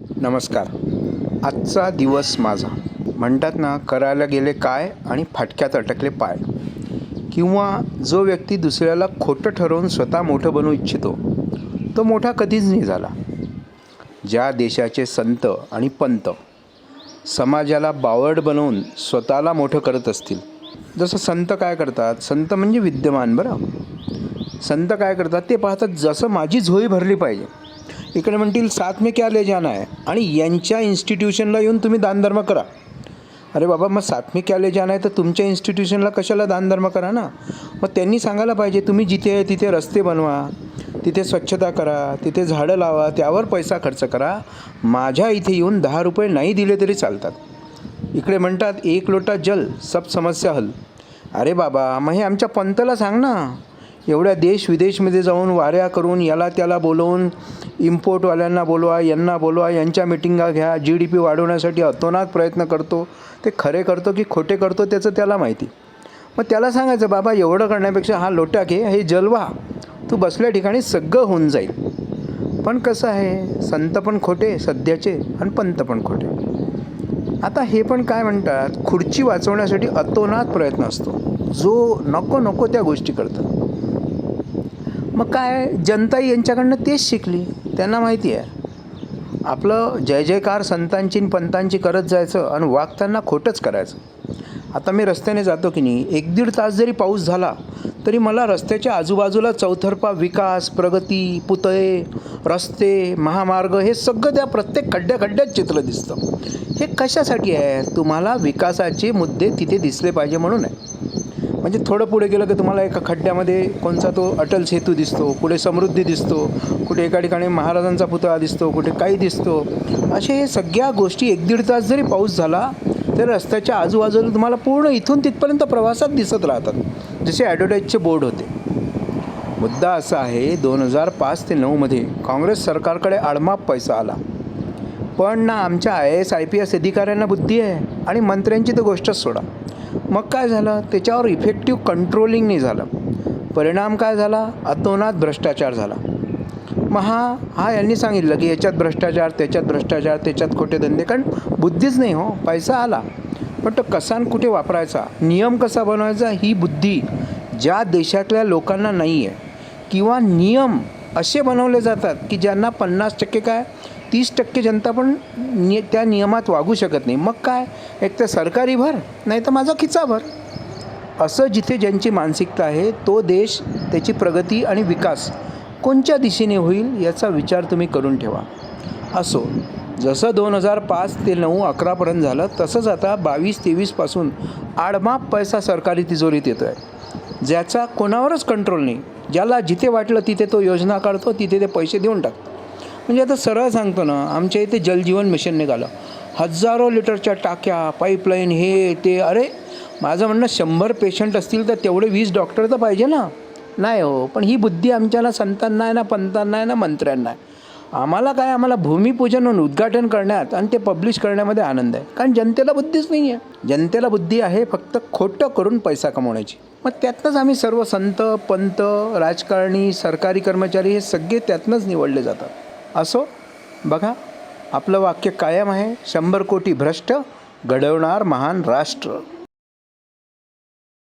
नमस्कार. आजचा दिवस माझा. म्हणतात ना करायला गेले काय आणि फाटक्यात अटकले पाय. किंवा जो व्यक्ती दुसऱ्याला खोटं ठरवून स्वतः मोठं बनवू इच्छितो तो मोठा कधीच नाही झाला. ज्या देशाचे संत आणि पंत समाजाला बावड बनवून स्वतःला मोठं करत असतील जसं संत काय करतात? संत म्हणजे विद्यमान बरं? संत काय करतात? ते पाहतात जसं माझी झोळी भरली पाहिजे. इकडे म्हणतील साथ में क्या ले जाना आहे आणि यांच्या इन्स्टिट्यूशनला येऊन तुम्ही दानधर्म करा. अरे बाबा मग साथ में क्या ले जाना आहे तर तुमच्या इन्स्टिट्यूशनला कशाला दानधर्म करा ना? मग त्यांनी सांगायला पाहिजे तुम्ही जिथे आहे तिथे रस्ते बनवा तिथे स्वच्छता करा तिथे झाडं लावा त्यावर पैसा खर्च करा. माझ्या इथे येऊन दहा रुपये नाही दिले तरी चालतात. इकडे म्हणतात एक लोटा जल सब समस्या हल. अरे बाबा मग हे आमच्या पंतला सांग ना. एवढ्या देश विदेशमध्ये जाऊन वाऱ्या करून याला त्याला बोलवून इम्पोर्टवाल्यांना बोलवा यांना बोलवा यांच्या मिटिंगा घ्या जी डी पी वाढवण्यासाठी अतोनात प्रयत्न करतो. ते खरे करतो की खोटे करतो त्याचं त्याला माहिती. मग त्याला सांगायचं बाबा एवढं करण्यापेक्षा हा लोटा घे हे जलवा. तू बसल्या ठिकाणी सगळं होऊन जाईल. पण कसं आहे संत पण खोटे सध्याचे आणि पंत पण खोटे. आता हे पण काय म्हणतात खुर्ची वाचवण्यासाठी अतोनात प्रयत्न असतो. जो नको नको त्या गोष्टी करतात. मग काय जनता यांच्याकडनं तेच शिकली. त्यांना माहिती आहे. आपलं जय जयकार संतांची आणि पंतांची करत जायचं आणि वागताना खोटंच करायचं. आता मी रस्त्याने जातो की नाही एक दीड तास जरी पाऊस झाला तरी मला रस्त्याच्या आजूबाजूला चौथरपा विकास प्रगती पुतळे रस्ते महामार्ग हे सगळं त्या प्रत्येक खड्ड्या खड्ड्यात चित्र दिसतं. हे कशासाठी आहे? तुम्हाला विकासाचे मुद्दे तिथे दिसले पाहिजे म्हणून आहे. म्हणजे थोडं पुढे गेलं की तुम्हाला एका खड्ड्यामध्ये कोणचा तो अटल सेतू दिसतो कुठे समृद्धी दिसतो कुठे एका ठिकाणी महाराजांचा पुतळा दिसतो कुठे काही दिसतो असे हे सगळ्या गोष्टी एक दीड तास जरी पाऊस झाला तर रस्त्याच्या आजूबाजूला तुम्हाला पूर्ण इथून तिथपर्यंत प्रवासात दिसत राहतात. जसे ॲडव्हर्टाईजचे बोर्ड होते. मुद्दा असा आहे दोन हजार पाच ते नऊमध्ये काँग्रेस सरकारकडे आडमाप पैसा आला. पण ना आमच्या I S I P S अधिकाऱ्यांना बुद्धी आहे आणि मंत्र्यांची तर गोष्टच सोडा. मग काय झालं? त्याच्यावर इफेक्टिव्ह कंट्रोलिंग नाही झालं. परिणाम काय झाला? अतोनात भ्रष्टाचार झाला. मग हा हा यांनी सांगितलं की याच्यात भ्रष्टाचार त्याच्यात भ्रष्टाचार त्याच्यात खोटे धंदे कारण बुद्धीच नाही हो पैसा आला. पण तो कसा कुठे वापरायचा? नियम कसा बनवायचा? ही बुद्धी ज्या देशातल्या लोकांना नाही आहे किंवा नियम असे बनवले जातात की ज्यांना पन्नास टक्के काय? तीस टक्के जनता पण नि त्या नियमात वागू शकत नाही. मग काय? एक तर सरकारी भर नाही तर माझा खिचा भर. असं जिथे ज्यांची मानसिकता आहे तो देश त्याची प्रगती आणि विकास कोणत्या दिशेने होईल याचा विचार तुम्ही करून ठेवा. असो जसं दोन हजार पाच ते नऊ अकरापर्यंत झालं तसंच आता बावीस तेवीसपासून आडमाप पैसा सरकारी तिजोरीत येतो आहे ज्याचा कोणावरच कंट्रोल नाही. ज्याला जिथे वाटलं तिथे तो योजना काढतो तिथे ते पैसे देऊन टाकतो. म्हणजे आता सरळ सांगतो ना आमच्या इथे जलजीवन मिशन निघालं. हजारो लिटरच्या टाक्या पाईपलाईन हे ते अरे माझं म्हणणं शंभर पेशंट असतील तर तेवढे वीस डॉक्टर तर पाहिजे ना. नाही हो पण ही बुद्धी आमच्याला संतांना आहे ना पंतांना आहे ना मंत्र्यांना आहे. आम्हाला काय आम्हाला भूमिपूजन आणि उद्घाटन करण्यात आणि ते पब्लिश करण्यामध्ये आनंद आहे. कारण जनतेला बुद्धीच नाही आहे. जनतेला बुद्धी आहे फक्त खोटं करून पैसा कमवण्याची. मग त्यातनंच आम्ही सर्व संत पंत राजकारणी सरकारी कर्मचारी हे सगळे त्यातनंच निवडले जातात. असो बघा आपलं वाक्य कायम आहे शंभर कोटी भ्रष्ट घडवणार महान राष्ट्र.